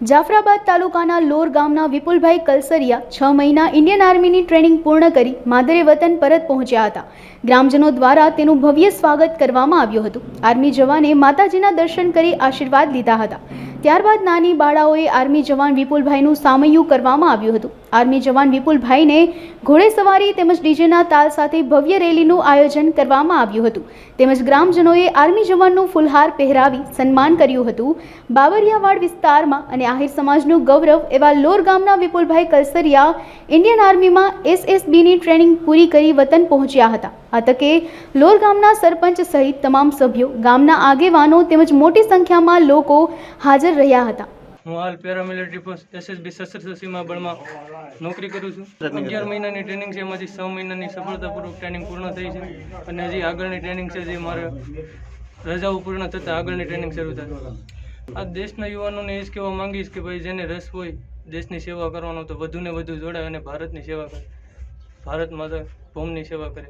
જાફરાબાદ તાલુકાના લોર ગામના વિપુલભાઈ કલસરિયા છ મહિના ઇન્ડિયન આર્મીની ટ્રેનિંગ પૂર્ણ કરી માદરે વતન પરત પહોંચ્યા હતા. ગ્રામજનો દ્વારા તેનું ભવ્ય સ્વાગત કરવામાં આવ્યું હતું. આર્મી જવાને માતાજીના દર્શન કરી આશીર્વાદ લીધા હતા. ત્યારબાદ નાની બાળાઓએ આર્મી જવાન વિપુલભાઈનું સામયું કરવામાં આવ્યું હતું. આર્મી જવાન વિપુલભાઈને ઘોડેસવારી તેમજ ડીજેના તાલ સાથે ભવ્ય રેલીનું આયોજન કરવામાં આવ્યું હતું. તેમજ ગ્રામજનોએ આર્મી જવાનનું ફુલહાર પહેરાવી સન્માન કર્યું હતું. બાબરિયાવાડ વિસ્તારમાં અને આહિર સમાજનું ગૌરવ એવા લોર ગામના વિપુલભાઈ કલસરિયા ઇન્ડિયન આર્મીમાં એસએસબીની ટ્રેનિંગ પૂરી કરી વતન પહોંચ્યા હતા. આ તકે લોર ગામના સરપંચ સહિત તમામ સભ્યો, ગામના આગેવાનો તેમજ મોટી સંખ્યામાં લોકો હાજર રહ્યા હતા. હું હાલ પેરામિલિટરી પોસ્ટ એસએસબી સશસ્ત્ર સીમા બળમાં નોકરી કરું છું. અગિયાર મહિનાની ટ્રેનિંગ છે, એમાંથી છ મહિનાની સફળતાપૂર્વક ટ્રેનિંગ પૂર્ણ થઈ છે અને હજી આગળની ટ્રેનિંગ છે, જે મારે રજાઓ પૂર્ણ થતાં આગળની ટ્રેનિંગ શરૂ થાય. આ દેશના યુવાનોને એ જ કહેવા માંગીશ કે ભાઈ, જેને રસ હોય, દેશની સેવા કરવાનો તો વધુને વધુ જોડાય અને ભારતની સેવા કરે. ભારત માતા ભૌમની સેવા કરે.